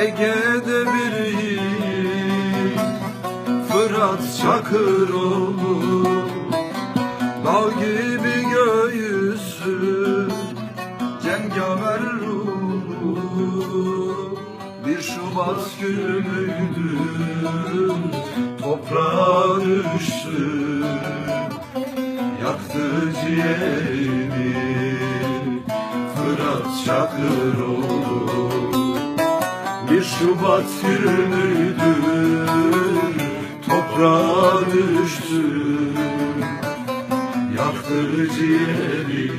Ege'de bir yiğit Fırat Çakır olur. Dağ gibi göğüsü Cengaver ruhu. Bir Şubat günüydü Toprağa düştü. Yaktı ciğerimi Fırat Çakır olur bir Şubat günüydü Toprağa düştü Yaktı ciğeri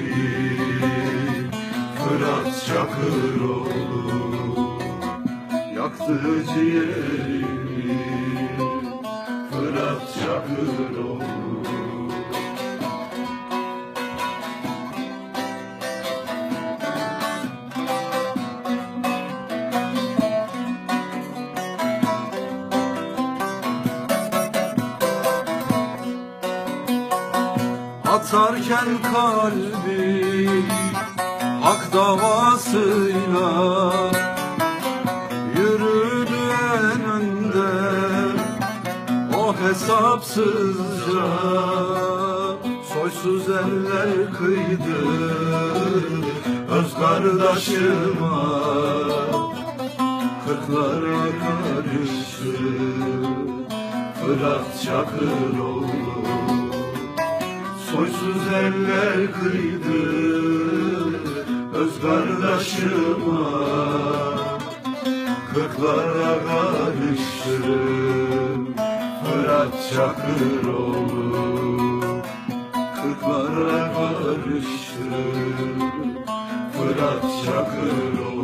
Fırat Çakır oldu Yaktı ciğeri Fırat Çakır Atarken kalbi Hak davasıyla Yürüdü en önde O hesapsızca Soysuz eller kıydı. Öz kardeşime Kırklara karıştı Fırat Çakır Soysuz eller kıydı Öz kardeşime. Kırklara karıştı Fırat Çakır oldu Kırklara karıştı Fırat Çakır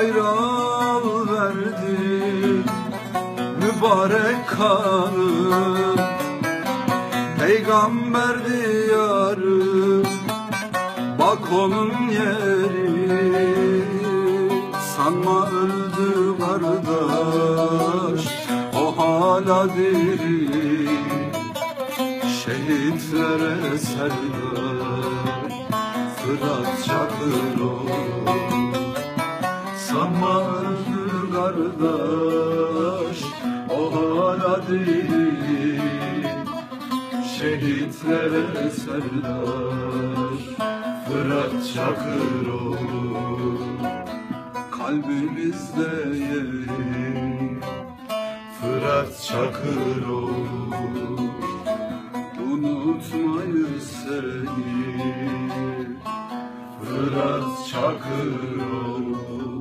bayram verdi. Mübarek kanı Peygamber diyarı bak onun yeri. Sanma öldü kardeş o hala diri. Şehitlere serdar Fırat Çakır olur Öldü kardeş O hala değil Şehitlere serdar Fırat Çakır olur Kalbimizde yeri Fırat Çakır olur Unutmayız seni. Fırat Çakır olur